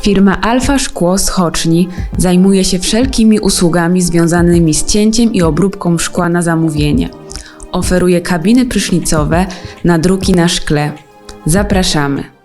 Firma Alfa Szkło z zajmuje się wszelkimi usługami związanymi z cięciem i obróbką szkła na zamówienie. Oferuje kabiny prysznicowe, nadruki na szkle. Zapraszamy.